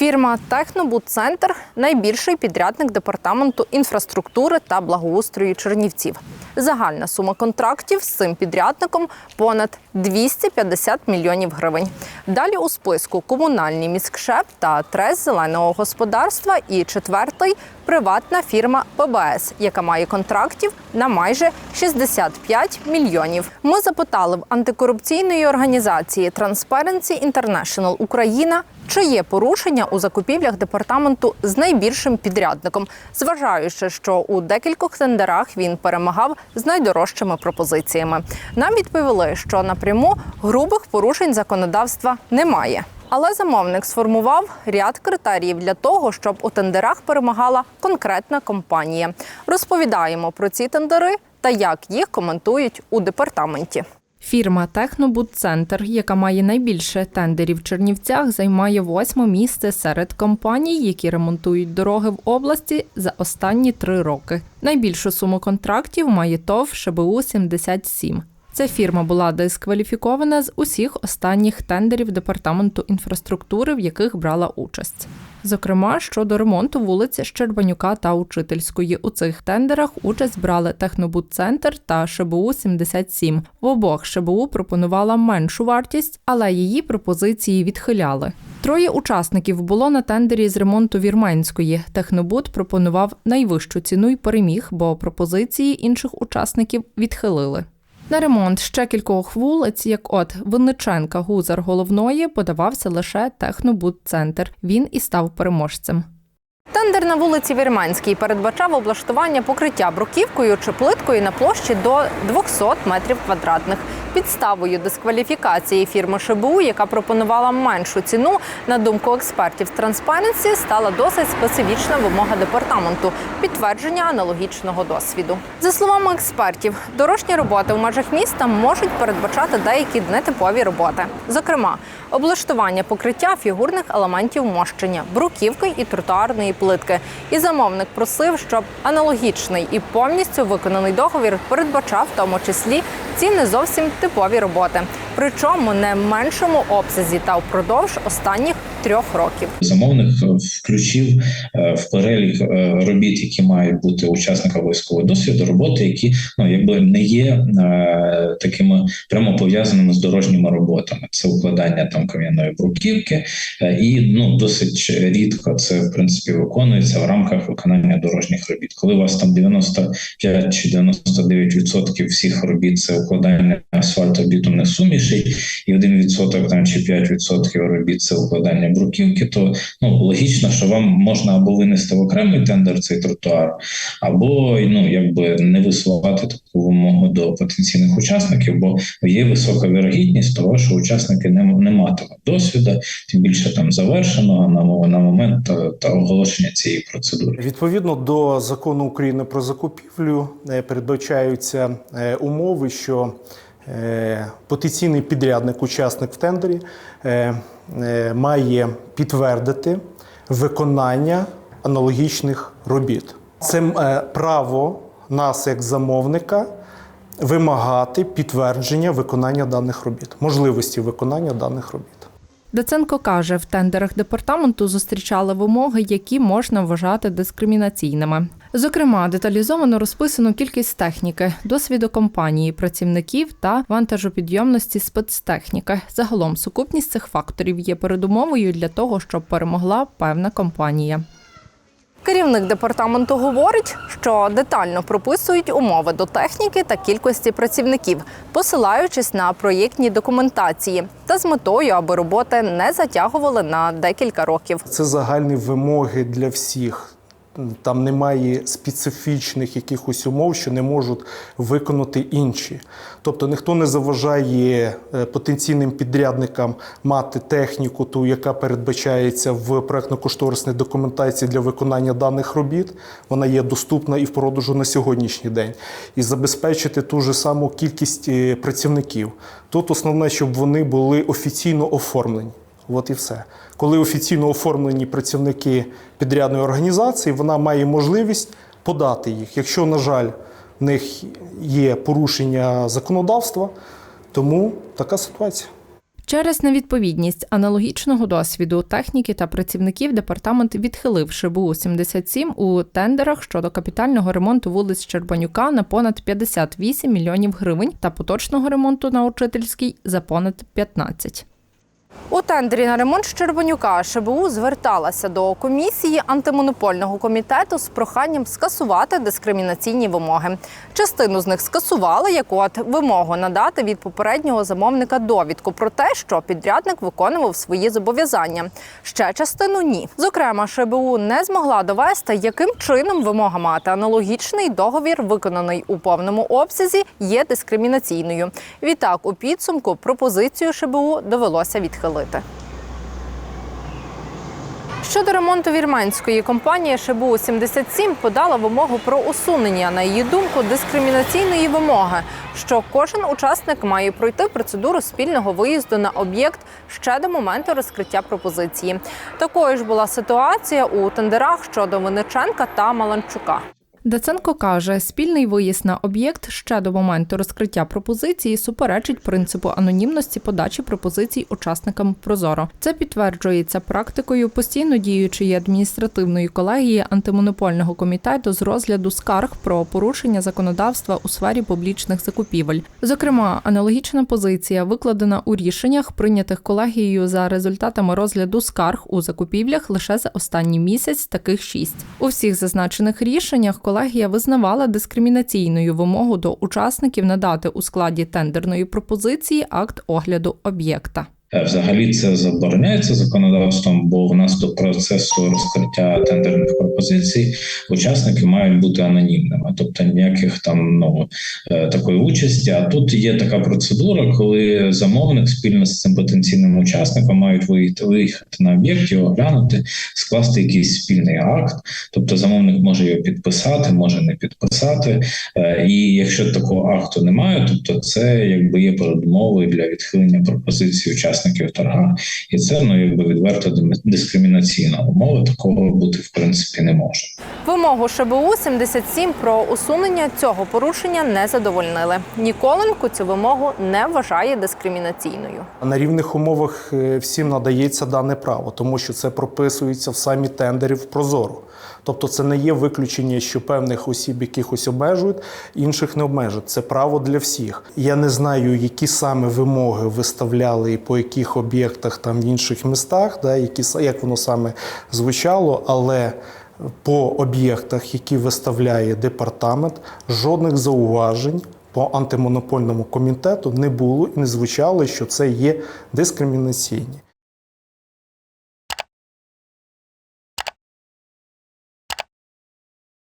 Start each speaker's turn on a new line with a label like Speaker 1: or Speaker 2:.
Speaker 1: Фірма Технобудцентр найбільший підрядник департаменту інфраструктури та благоустрою Чернівців. Загальна сума контрактів з цим підрядником понад 250 мільйонів гривень. Далі у списку комунальні міськшеп та трес зеленого господарства. І четвертий приватна фірма ПБС, яка має контрактів на майже 65 мільйонів. Ми запитали в антикорупційної організації Transparency International Україна, чи є порушення у закупівлях департаменту з найбільшим підрядником, зважаючи, що у декількох тендерах він перемагав з найдорожчими пропозиціями. Нам відповіли, що напряму грубих порушень законодавства немає. Але замовник сформував ряд критеріїв для того, щоб у тендерах перемагала конкретна компанія. Розповідаємо про ці тендери та як їх коментують у департаменті. Фірма Технобудцентр, яка має найбільше тендерів в Чернівцях, займає восьме місце серед компаній, які ремонтують дороги в області за останні три роки. Найбільшу суму контрактів має ТОВ ШБУ 77 Ця фірма була дискваліфікована з усіх останніх тендерів департаменту інфраструктури, в яких брала участь. Зокрема, щодо ремонту вулиць Щербанюка та Учительської. У цих тендерах участь брали Технобудцентр та ШБУ 77 В обох ШБУ пропонувала меншу вартість, але її пропозиції відхиляли. Троє учасників було на тендері з ремонту Вірменської. Технобуд пропонував найвищу ціну й переміг, бо пропозиції інших учасників відхилили. На ремонт ще кількох вулиць, як от Винниченка, Гузар головної, подавався лише Технобудцентр. Він і став переможцем. Тендер на вулиці Вірменській передбачав облаштування покриття бруківкою чи плиткою на площі до 200 метрів квадратних. Підставою дискваліфікації фірми ШБУ, яка пропонувала меншу ціну, на думку експертів з Transparency, стала досить специфічна вимога департаменту підтвердження аналогічного досвіду. За словами експертів, дорожні роботи в межах міста можуть передбачати деякі нетипові роботи, зокрема, облаштування покриття фігурних елементів мощення, бруківки і тротуарної плитки. І замовник просив, щоб аналогічний і повністю виконаний договір передбачав в тому числі ці не зовсім типові роботи, причому не в меншому обсязі та впродовж останніх трьох років.
Speaker 2: Замовник е, включив е, в перелік е, робіт, які мають бути у учасника військового досвіду, роботи, які ну якби не є такими прямо пов'язаними з дорожніми роботами. Це укладання там кам'яної бруківки, і ну досить рідко це в принципі виконується в рамках виконання дорожніх робіт. Коли у вас там 95 чи 99% всіх робіт це укладання асфальтобітумних сумішей, і 1% там чи 5% робіт це укладання бруківки, то ну логічно, що вам можна або винести в окремий тендер цей тротуар, або ну якби не висувати таку вимогу до потенційних учасників, бо є висока вірогідність того, що учасники не, не матимуть досвіду, тим більше там завершеного на, на момент та, та оголошення цієї процедури.
Speaker 3: Відповідно до закону України про закупівлю е, передбачаються е, умови, що потенційний підрядник, учасник в тендері, е, е, має підтвердити виконання аналогічних робіт. Це е, право нас, як замовника, вимагати підтвердження виконання даних робіт, можливості виконання даних робіт.
Speaker 1: Доценко каже, в тендерах департаменту зустрічали вимоги, які можна вважати дискримінаційними. Зокрема, деталізовано розписано кількість техніки, досвіду компанії, працівників та вантажопідйомності спецтехніки. Загалом сукупність цих факторів є передумовою для того, щоб перемогла певна компанія. Керівник департаменту говорить, що детально прописують умови до техніки та кількості працівників, посилаючись на проєктні документації та з метою, аби роботи не затягували на декілька років.
Speaker 3: Це загальні вимоги для всіх. Там немає специфічних якихось умов, що не можуть виконати інші. Тобто ніхто не заважає е, потенційним підрядникам мати техніку, ту, яка передбачається в проектно-кошторисній документації для виконання даних робіт. Вона є доступна і в продажу на сьогоднішній день. І забезпечити ту ж саму кількість е, працівників. Тут основне, щоб вони були офіційно оформлені. От і все. Коли офіційно оформлені працівники підрядної організації, вона має можливість подати їх. Якщо, на жаль, в них є порушення законодавства, тому така ситуація.
Speaker 1: Через невідповідність аналогічного досвіду техніки та працівників департамент відхилив ШБУ 77 у тендерах щодо капітального ремонту вулиць Щербанюка на понад 58 мільйонів гривень та поточного ремонту на Учительській за понад 15. У тендері на ремонт Щербанюка ШБУ зверталася до комісії антимонопольного комітету з проханням скасувати дискримінаційні вимоги. Частину з них скасували, як от вимогу надати від попереднього замовника довідку про те, що підрядник виконував свої зобов'язання. Ще частину ні. Зокрема, ШБУ не змогла довести, яким чином вимога мати аналогічний договір, виконаний у повному обсязі, є дискримінаційною. Відтак, у підсумку пропозицію ШБУ довелося відхилити. Щодо ремонту вірменської компанія ШБУ 77 подала вимогу про усунення, на її думку, дискримінаційної вимоги, що кожен учасник має пройти процедуру спільного виїзду на об'єкт ще до моменту розкриття пропозиції. Такою ж була ситуація у тендерах щодо Винниченка та Маланчука. Даценко каже, спільний виїзд на об'єкт ще до моменту розкриття пропозиції суперечить принципу анонімності подачі пропозицій учасникам Прозоро. Це підтверджується практикою постійно діючої адміністративної колегії антимонопольного комітету з розгляду скарг про порушення законодавства у сфері публічних закупівель. Зокрема, аналогічна позиція викладена у рішеннях, прийнятих колегією за результатами розгляду скарг у закупівлях лише за останній місяць. Таких шість у всіх зазначених рішеннях колегія визнавала дискримінаційною вимогу до учасників надати у складі тендерної пропозиції акт огляду об'єкта.
Speaker 2: Е, Взагалі це забороняється законодавством, бо в нас до процесу розкриття тендерних пропозицій учасники мають бути анонімними, тобто ніяких там ну е, такої участі. А тут є така процедура, коли замовник спільно з цим потенційним учасником мають виїхати, виїхати на об'єкт, його оглянути, скласти якийсь спільний акт. Тобто замовник може його підписати, може не підписати. Е, І якщо такого акту немає, тобто це якби є передумовою для відхилення пропозиції учасників торга, і це ну якби відверто дискримінаційна умова. Такого бути в принципі не може.
Speaker 1: Вимогу ШБУ 77 про усунення цього порушення не задовольнили. Ніколенко цю вимогу не вважає дискримінаційною.
Speaker 3: На рівних умовах е, всім надається дане право, тому що це прописується в самі тендері в Прозоро. Тобто це не є виключення, що певних осіб якихось обмежують, інших не обмежують. Це право для всіх. Я не знаю, які саме вимоги виставляли і по яких об'єктах там в інших містах, да, які, як воно саме звучало, але по об'єктах, які виставляє департамент, жодних зауважень по антимонопольному комітету не було і не звучало, що це є дискримінаційні.